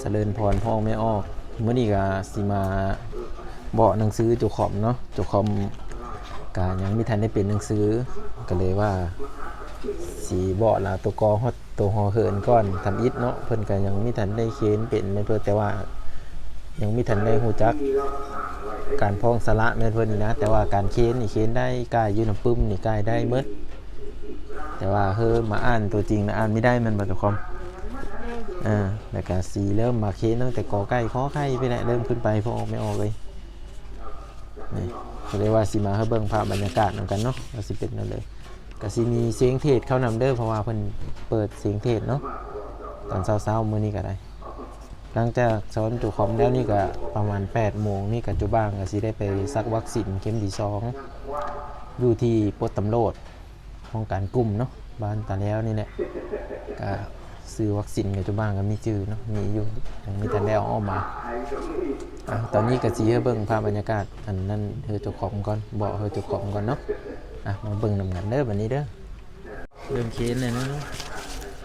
เจริญพรพ่อแม่อ้อเมื่อนี้ก็สิมาเบาะหนังสือจุคอมเนาะจุคอมกายังไม่ทันได้เป็นหนังสือก็เลยว่าสีเบาะละตัวกอฮอดตัวหอเหินก้อนทำอิฐเนาะเพิ่นก็ยังไม่ทันได้เขียนเป็นแม่เพิ่นแต่ว่า ยังไม่ทันได้ฮู้จัก การพ้องสระแม่เพิ่นนี่นะ แต่ว่าการเขียนนี่เขียนได้กายยืนน้ำปึ้มนี่กายได้หมดแต่ว่าเฮ้อมาอ่านตัวจริงนะอ่านไม่ได้มันบ่จุคอม อ่าแล้วก็สีเริ่มมาเค้นตั้งแต่กอไก่ขอไข่ไปแหละเริ่มขึ้นไปพอออกไม่ออกเลยนี่ก็เรียกว่าสีมาให้เบิ่งภาพบรรยากาศนำกันเนาะว่าสิเป็นนั่นเลยก็สิมีเสียงเทศเข้านำเด้อเพราะว่าเพิ่นเปิดเสียงเทศเนาะตอนเช้าๆมื้อนี้ก็ได้หลังจากสอนจุคอมแล้วนี่ก็ประมาณ8โมงนี่ก็จุบ้างก็สิได้ไปซักวัคซีนเข็มที่สองอยู่ที่ปตตำโรดห้องการกลุ่มเนาะบ้านตาแล้วนี่แหละก็ ซื้อวัคซีนกับจุบ้างก็มีจื้อเนาะมีอยู่ยังมีแต่แล้วเออกมาอะตอนนี้ก็สีให้เบิ่งภาพบรรยากาศอันนั้นเฮอเจ้าของก่อนบอกเฮอเจ้าของก่อนเนาะอะมาเบิ่งนำกันเด้อบัดนี้เด้อเริ่มเขียนเลยเนาะ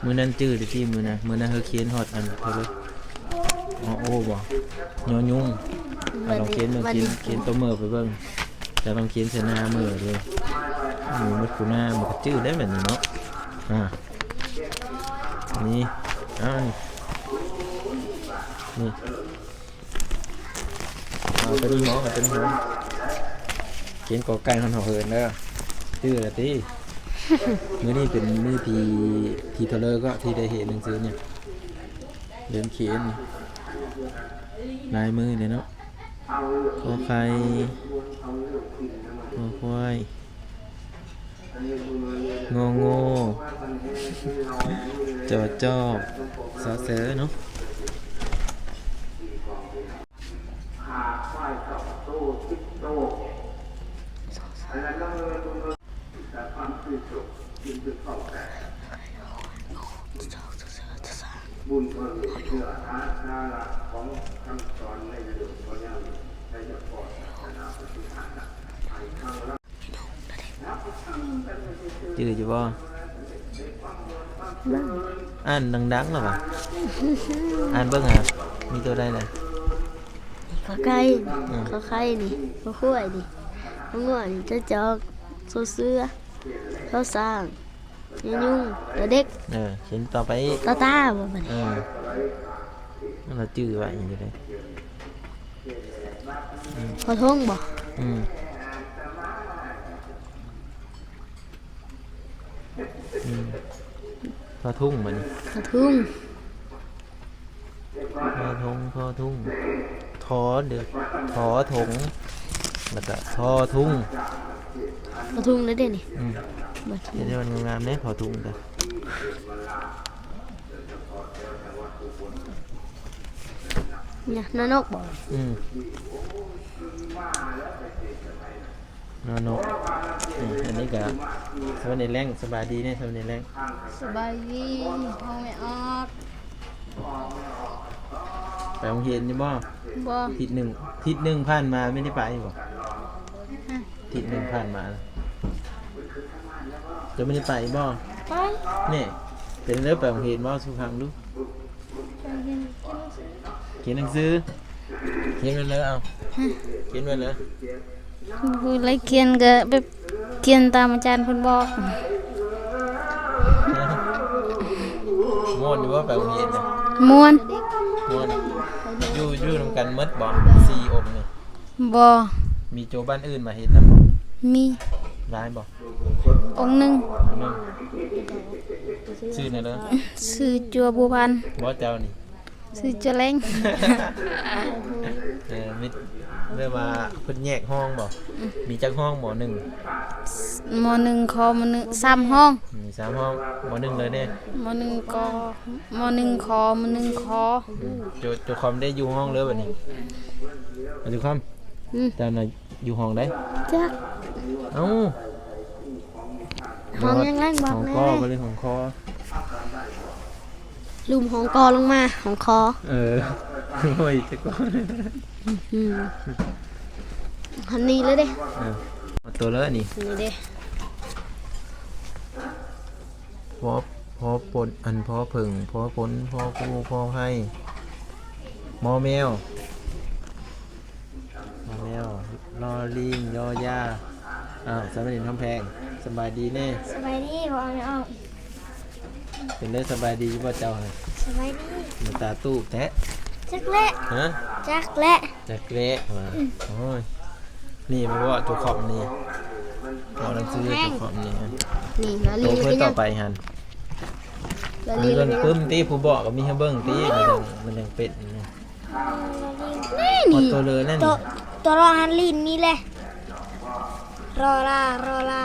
มือนั้นจื้อดิที่มือนะมือนั้นเฮอเขียนฮอดอันเท่าเลยอ๋อโอ้บ่ยอยุ่งอะลองเขียนลองเขียนเขียนตัวมือไปเบิ่งแต่ลองเขียนเสหนามือเลยมือมัดกูหน้ามันก็จื้อได้แบบนี้เนาะอะ นี่เอ้านี่นี่เอาไปดีหมอกับเป็นหัวเขียนกอไก่คนหอเหินเด้อชื่ออะไรตีมื้อนี้เป็นมื้อที่ที่เทเลอร์ก็ที่ได้เห็นหนังสือเนี่ยเรียนเขียนลายมือเลยเนาะกอไข่กอควาย งองูจอจอบสอเสือเนาะจืดอยู่บ่ อ่านดังๆหรอวะอ่านเบิ่งหามีตัวใดเลยขอไก่อืมขอไข่นี่ขอข้วยนี่ของ่วนี่เจะจ อกโซเสื้อข้าวสร้างยายุ่งตัวเด็กเออเขียนต่อไปอีกตาตาบ่บัดเอนี้อนั่นเราจื้อไว้อย่างนี้เลยขอทงบ่อืมอืมพอทุ่งมันขอทุ่งพอทงพอทุ่งทอเดือดทอถงแล้วก็ทอทุ่งขอทุ่งเลยเด้นี่อืมบัดเดี๋ยวมันงามๆเนี่ยทอทุ่งกันเนี่ยนานกบ่อืม นอนกอืมอันนี้ก็สวัสดีแรงสบายดีเนี่ยสวัสดีแรงสบายดีพ่อแม่ออกไปโรงเรียนนี่บ่บ่ทิศหนึ่งทิศหนึ่งผ่านมาไม่ได้ไปบ่ทิศหนึ่งผ่านมาแล้วจะไม่ได้ไปบ่ไปเนี่ยเป็นเรื่องไปโรงเรียนบ่สุพังดูเขียนหนังสือเขียนไว้เลยเอาเขียนไว้เลย ผู้ไรเขียนก็แบบเขียนตามอาจารย์เพิ่นบอกม่วนอยู่ว่าไปโรงเรียนนะม่วนม่วนอยู่อยู่นำกันหมดบ่สี่องค์นี่บ่มีโจบ้านอื่นมาเฮ็ดนำบ่มีร้ายบ่องค์หนึงนึงชื่อนั่นเด้อชื่อจัวบัวพันธุ์บ่เจ้านี่ชื่อจัวแรงเออมิ เรียกว่าเพิ่นแยกห้องบ่มีจักห้องหมอหนึ่งมหนึ่งคอมหนึ่งสามห้องมีสามห้องหมอหนึ่งเลยเนี่ยมหนึ่งกอมหนึ่งคอมหนึ่งคอโจโจคอมได้อยู่ห้องเลยแบบนี้อันนี้คอมอืมแต่น่ะอยู่ห้องได้จักเอ้าห้องยังไงบอกห้องแน่คอไปเลยห้องคอลุมของกอลงมาของคอเออ โอ้ยจะก่อนอืมอันนี้เลยเด้เออเอาตัวเลยนี่นี่เด้พอพอปนอันพอผึ่งพอผลพอผู้พอให้มอแมวมอแมวลอลิงยอยาอ้าวสามเณรคำแพงสบายดีแน่สบายดีพอไม่ออกเป็นได้สบายดีว่าเจ้าน่ะสบายดีมาตาตู้แท้ จักและฮะจักและจักเละมาโอ้ยนี่มาว่าตัวขอบนี่เอาหนังสือตัวขอบนี่ฮะนี่ละโตลีเพื่อก็ต่ยัองไปหันละมีลีเงิก็นยังปึ้มตีผู้บอกก็มีให้เบิ้งตีมันยังมันยังเป็ดนี่นี่พอนี่ตัวเลยนั่นตัวนี่ตัวรอฮันลีนมีเลยรอลารอลา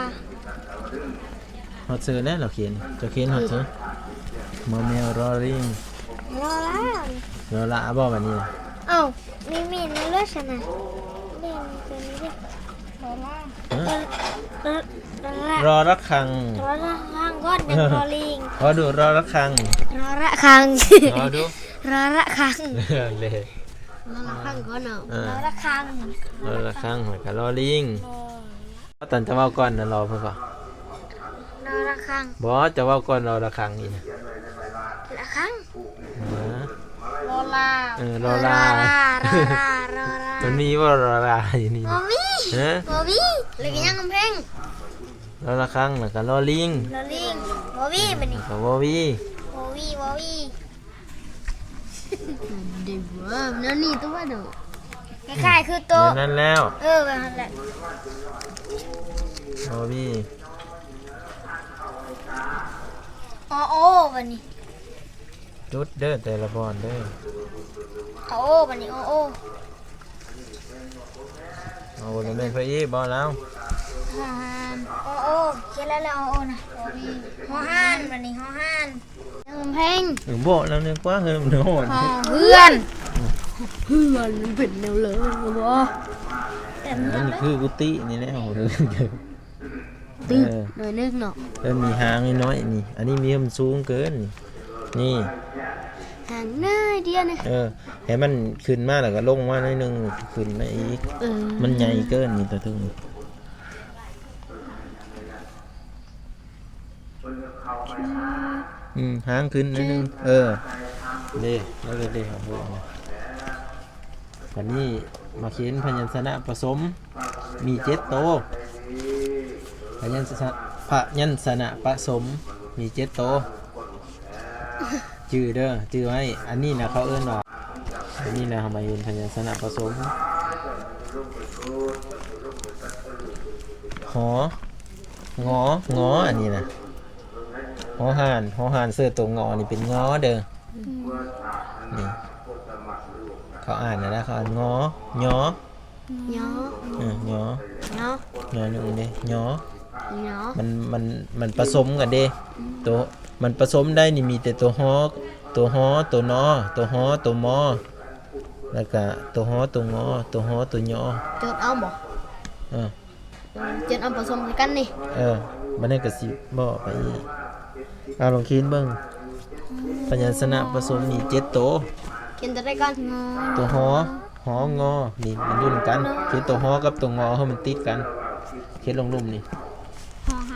ฮอตเซอร์แน่เราเขียนจะเขียนฮอตเซอร์มอแมวรอริงรอลา รอละบอกแบบนี้เอ้ามีมีในเลือดฉันน่ะเล่นตัวนี้ดิรอลาฮะรอรอลารอระคังรอละข้างก้อนเด็กรอลิงขอดูรอระคังรอละคังรอดูรอละคังเลยรอละคังก้อนเนาะอ่ารอละคังรอระคังหอยกับรอลิงตอนจะเว่าก่อนนะรอเพื่อก่อนรอละคังบอสจะเว่าก่อนรอระคังนี่นะละคัง ฮะ รอ ลาเออรอลารอลารอลารอลามันมีว่ารอลาอยู่นี่บอมี่ฮะบอมี่เลยก็ยังกำแพงรอระครั้งแล้วก็รอลิงรอลิงบอมี่บันนี้กับวอวีบอวี่บอวี่เดี๋ยวว่านั่นนี่ตัวเด้อคล้ายๆคือโต๊ะย่างนั้นแล้วเออแบบนั้นแหละวอวีอ๋อโอ้บันนี้ จุดเด้อแต่ละบอลเด้ออ๋อโอ้บันนี้อ๋อโอ้เอาบอลเล่นไปอีกบอลแล้วฮานอ๋อโอ้เขียนแล้วแล้วอ๋อโอ้นะบอวี่ฮอฮันบันนี้ฮอฮันยังกำแพงหรือบอกแล้วเนี่ยกว่าเฮ้ยมันโหดอ๋อเพื่อนเพื่อนมันเป็นแนวเลยบอแต่อันนี้คือกุฏินี่แหละโอ้โหตื้อเออหน่อยนึกเนาะเริ่มมีหางน้อยๆนี่ อันนี้มีมันสูงเกินนี่ นี่ห่างน้อยเดียวนะเออให้มันขึ้นมาแล้วก็ลงมาหน่อยหนึงขึ้นมาอีก เออมันใหญ่เกินนี่ตัวถึงอืมหางขึ้นหนิดนึง เออเด้แล้วเด้เด้ครับพวกนี้วันนี้มาเขียนพยัญชนะผสม มีเจ็ดโตวพยัญชนะพยัญชนะผสม มีเจ็ดโตว ชื่อเด้อชื่อไว้อันนี้นะเขาเอิ้นว่าอันนี้นะทำไมเป็นพยัญชนะผสมหององออันนี้นะหอหานหอหานเสื้อตัวงอนี่เป็นงอเด้อนี่เขาอ่านนะนะเขาอ่านงอยอเนาะเออยอเนาะยอหนึ่งเด้ยอ เนาะมันมันมันผสมกันเด้ตัวมันผสมได้นี่มีแต่ตัวฮอตัวฮอตัวนอตัวฮอตัวมอแล้วก็ตัวฮอตัวงอตัวฮอตัวยอจดเอาบ่เออจดเอาผสมกันนี่เออบันนี้ก็สิบอกไปอีกเอาลองคิดเบิ่งพยัญชนะผสมมีเจ็ดตัวเขียนตัวได้ก่อนงอตัวฮอหองอ นี่มันยุ่นกัน เขียนตัวฮอกับตัวงอให้มันติดกัน เขียนลงลุ่มนี่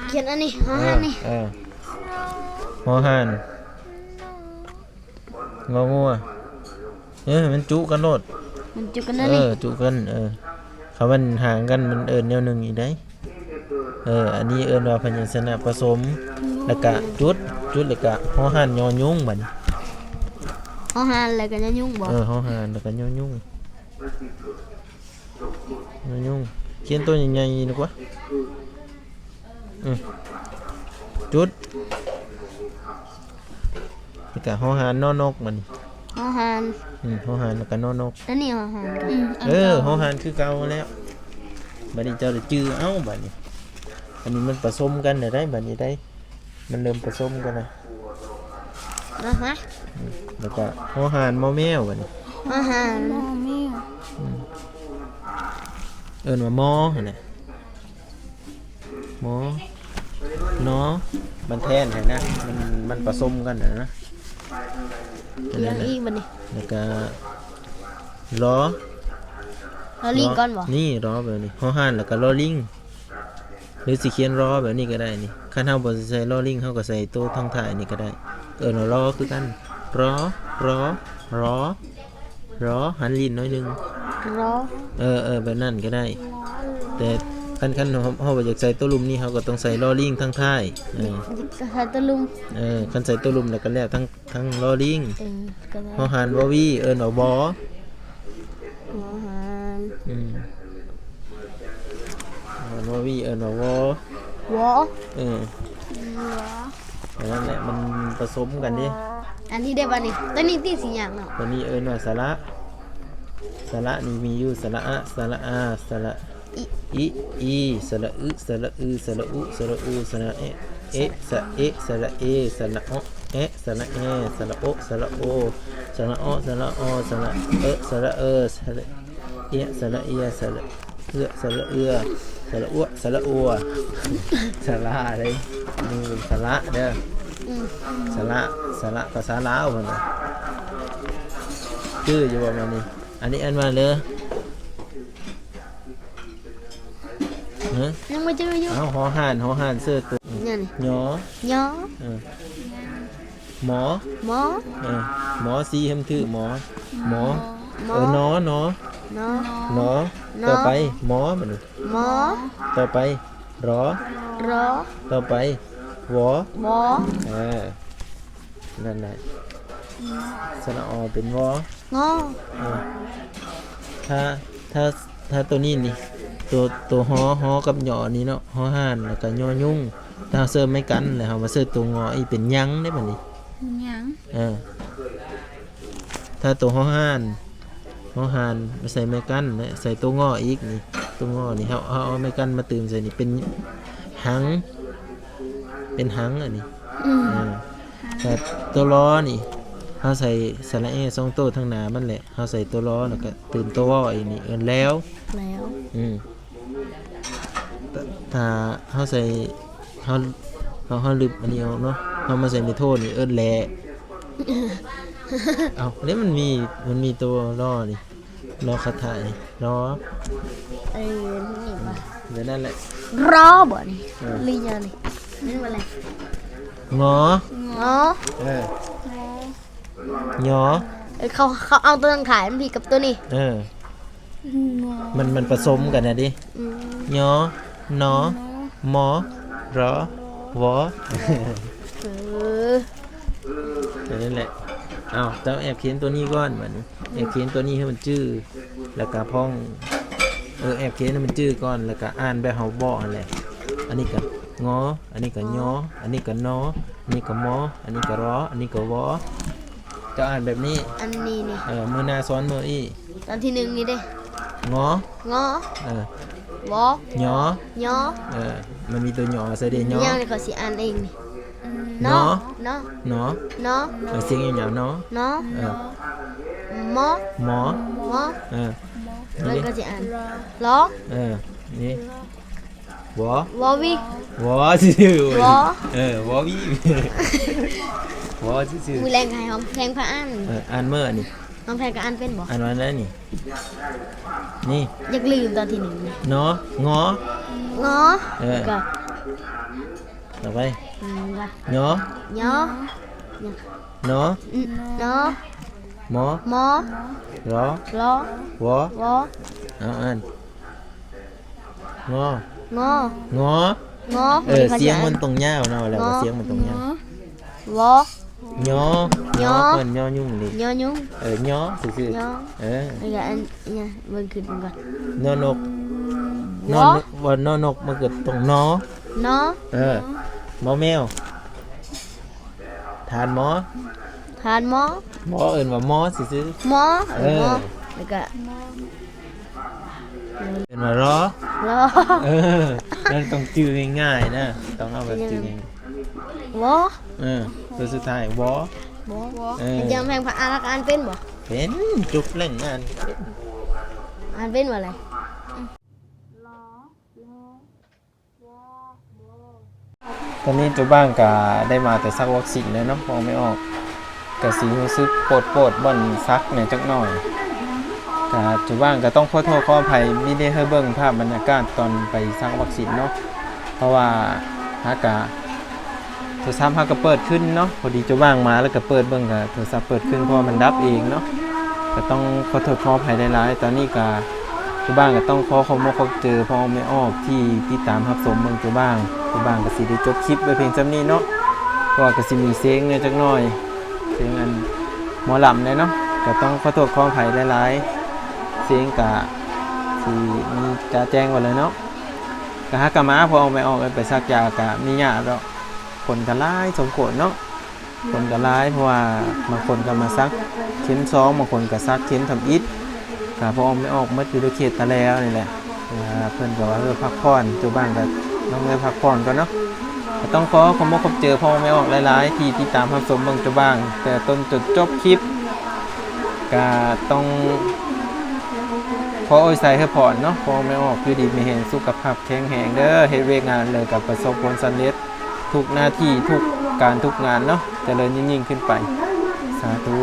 เขียนอันนี้ฮอเอฮัอนนี่เออฮอหันงองัวเออมันจุกันโลดมันจุกันนั่นเอนี่อจุกันเออเขามันห่างกันมันเอิญแนวหนึ่งอีกได้เอออันนี้เอิญว่าพยัญชนะผสมแล้วก็จุดจุดแล้วก็หอหันยอยุงบัดนี้ฮอฮันแล้วก็จะยุ่งบ่เออหอหันแล้วก็ยอยุงยอยุงเขียนตัวใหญ่ๆดีกว่าอืม จุดแล้วก็หอหันนอนกบัดนี้ฮอฮันอืมหอหันแล้วก็นอนกนั่นนี่ฮอฮันอืมเออหอหันคือเก่าแล้วบัดนี้เจ้าได้จื้อเอ้าบัดนี้ อันนี้มันผสมกันได้บัดนี้ได้ มันเริ่มผสมกันนะนะฮะแล้วก็หอหานมอแมวบัดนี้ฮอฮันเอิ้นว่ามอหั่นน่ะ มอเนาะมันแทนเห็นนะ มันมันผสมกันน่ะนะอันเขียนั้นนน่ะอีกบัดนี้แล้วก็ลอเราลิงก่อนบ่นี่รอแบบนี้หอหานแล้วก็ลอลิงหรือสิเขียนรอแบบนี้ก็ได้นี่คันเฮาบ่ใส่ลอลิงเฮาก็ใส่ตัวทางท้ายนี่ก็ได้เอิ้นว่ารอคือกันรอรอรอรอหันลิ้นหน้อยหนึงรอเออเออแบบนั้นก็ได้ แต่ คันคันเฮาเฮาบ่อยากใส่ตัวลุมนี่เฮาก็ต้องใส่ลอลิงทั้งท้ายเออจะใส่ตะลุมเออคันใส่ตัวลุมแล้วก็แล้วทั้งทั้งลอลิงเออก็ได้ฮอหันบ่วีเอิ้นว่าบ่หัวหานอืมฮอหันบ่วีเอิ้นว่าบ่วอเออแต่นั่นแหละมันผสมกันดิอันนี้ได้ป่ะนี่ตัวนี้ตีสีอย่างเนาะตัวนี้เอิ้นว่าสระสระนี่มีอยู่สระอะสระอาสระ อีอิอีสระอึสระอืสระอุสระอูสระเอเอสระเอสระเอสระโอเอสระเอสระโอสระโอสระโอสระโอสระเอสระเอสระเอสระเอสระเอื้อสระเอื้อสระอ้วสระอัวสระอะไรนี่สระเด้อสระสระภาษาลาวเพิ่นนะชื่ออยู่ว่ามันนี่อันนี้อันมาเลย ฮะยังไม่เจออยู่เอาหอห่านหอห่านเสื้อตัวเนี่ยนี่หยอยอเออหมอหมอเออหมอซีเฮมถือหมอ หมอหมอเออหนอหนอเนาะ หนอหนอ ต่อไปหมอมันนี่หมอต่อไปรอ รอต่อไปวอหมอเออนั่นแหละสระอเป็นวองอเออถ้าถ้าถ้าตัวนี้นี่ ตัวตัวหอหอกับหยอนี่เนาะหอห่านแล้วก็ยอยุ่งถ้าเสิร์ฟไม่กันแล้วเฮามาเสิร์ฟตัวงออีเป็นยังได้บัดนี้ยังเออถ้าตัวหอห่านหอห่านมาใส่ไม่กันแล้วใส่ตัวงออีกนี่ตัวงอนี่เฮาเอาเอาไม่กันมาเติมใส่นี่เป็นหัง เป็นหังอันนี้อืมเออแต่ตัวล้อนี่เขาใส่สระเอสองตัวทั้งหนามันแหละเขาใส่ตัวล้อแล้วก็ตื่นตัวว่ออีนี่เอินแล้ว แล้ว อืมแต่ ถ้าเขาใส่เขาเขาเขาลืมอันนี้เอาเนาะเขามาใส่ในโทษนี่เอินแหละเอาแล้วมันมีมันมีตัวล้อนี่ล้อคาถานี่ล้อเอ้ยนี่ป่ะเดี๋ยวนั่นแหละรอบ่นี่เออลียานี่นี่ว่าอะไรงองอเออหยอเอ้ยเขาเขาเอาตัวนั้นขายมันผิดกับตัวนี้เออ มันมันผสมกันนะดิอืมยอนอมอรอวอเออแต่นั่นแหละเอาเจ้าแอบเขียนตัวนี้ก่อนเหมือนแอบเขียนตัวนี้ให้มันจื้อแล้วก็พ้อง เออแอบเขียนให้มันจื้อก่อน แล้วก็อ่านแบบเฮาบอกนั่นแหละ อันนี้ก็งอ อันนี้ก็ยอ อันนี้ก็นอ อันนี้ก็มอ อันนี้ก็รอ อันนี้ก็วอเจะอ่านแบบนี้ อันนี้นี่ เออมือหน้าซ้อนมืออีตอนที่หนึ่งนี่เด้ งองอเออวอยอยอเออมันมีตัวหยอใส่เดยยอยังนี่เขาสิอ่านเองนี่เนาะเนาะนอเนาะเออเสียงยาวๆเนาะเนาะเออหมอหมอหมอเออแล้วนี่ก็สิอ่านลอเออ นี่วอวอวิวอซื่อๆวอ เออวอวีวอซื่อมือแรงใครหอมแพงพระอ่านๆเอออ่านเมื่อนี่ หอมแพงก็อ่านเป็นบ่อ่านวันนั้นนี่ นี่อยากลืมตอนที่หนึ่งนี่เนาะงองอเออ ก็ต่อไปอืมก็เนาะยอเนาะอืมเนาะหมอหมอรอลอวอวอเอาอ่านงองององอเออเสียงมันตรงยาวเนาะแล้วก็เสียงมันตรงยาว วอ ยอยอเพิ่นยอยุ่งเลยยอยุงเออยอซื่อยอๆเออนี่ก็อันเนี่ยเบิ่งขึ้นก่อนนอนกนวออนวันนอนกมันเกิดตรงนอเนาะเออหมอแมวทานหมอทานหมอหมอเอิ้นว่าหมอซื่อหมอเออหมอแล้วก็ๆเอิ้นว่ารอรอเออนั่นต้องจื้อง่ายๆนะ ต้องเอาแบบจื้อง่าย วอเออตัวสุดท้ายวอวอเออยังแพงพระอ่านแล้วก็อ่านเป็นบ่เป็นจุกเล่นงานอ่านเป็นว่าอะไรตอนนี้ตัวบ้างก็ได้มาแต่ซักวัคซีนแล้วเนาะพอไม่ออกก็สีรู้สึกปวดปวดๆบ่อนซักเนี่ยจักหน่อยก็จุบ้างก็ต้องขอโทษขออภัยไม่ได้ให้เบิ่งภาพบรรยากาศตอนไปซักวัคซีนเนาะเพราะว่าฮากะ โทรศัพท์ฮากะเปิดขึ้นเนาะพอดีจุบ้างมาแล้วก็เปิดเบิ่งก็โทรศัพท์เปิดขึ้นเพราะว่ามันดับเองเนาะก็ต้องขอโทษขออภัยหลายๆตอนนี้ก็ทุกบ้านก็ต้องขอขอมกขอเจอพ่อไม่ออกที่ที่ตามรับสมเมืองทุกบ้านทุกบ้านก็สิได้จบคลิปไว้เพียงจำนี้เนาะเพราะว่าก็สิมีเสียงเนี่ยจักหน่อยเสียงอันหมอลำเลยเนาะก็ต้องขอโทษขออภัยหลายๆเสียงกะสิมีกาแจ้งไว้เลยเนาะก็หากกะมาพอเอาไม่ออกเอาไปซักยากะมีหยาดอก คนก็หลายสมควรเนาะคนก็ร้ายเพราะว่าบางคนก็มาซักเข็มสองบางคนก็ซักเข็มทำอิฐถ้าพอออกไม่ออกมัดอยู่ในเขตตะแล้วนี่แหละอ่าเพื่อนก็ว่าเออพักผ่อนตัวบ้านก็ต้องเลยพักผ่อนก่อนเนาะก็ต้องขอขอบคุณขอบเจอพ่อไม่ออกหลายๆ ที่ที่ตามรับชมเบิ่งตัวบ้าง แต่ต้นจนจบคลิปก็ต้องขอโอ้ยใส่ให้ผ่อนเนาะพอไม่ออกคือดีมีแหงสุขภาพแข็งแรงเด้อเฮ็ดเวกงานเลยกับประสบผลสำเร็จ ทุกหน้าที่ทุกการทุกงานเนาะเจริญยิ่งยิ่งขึ้นไป สาธุ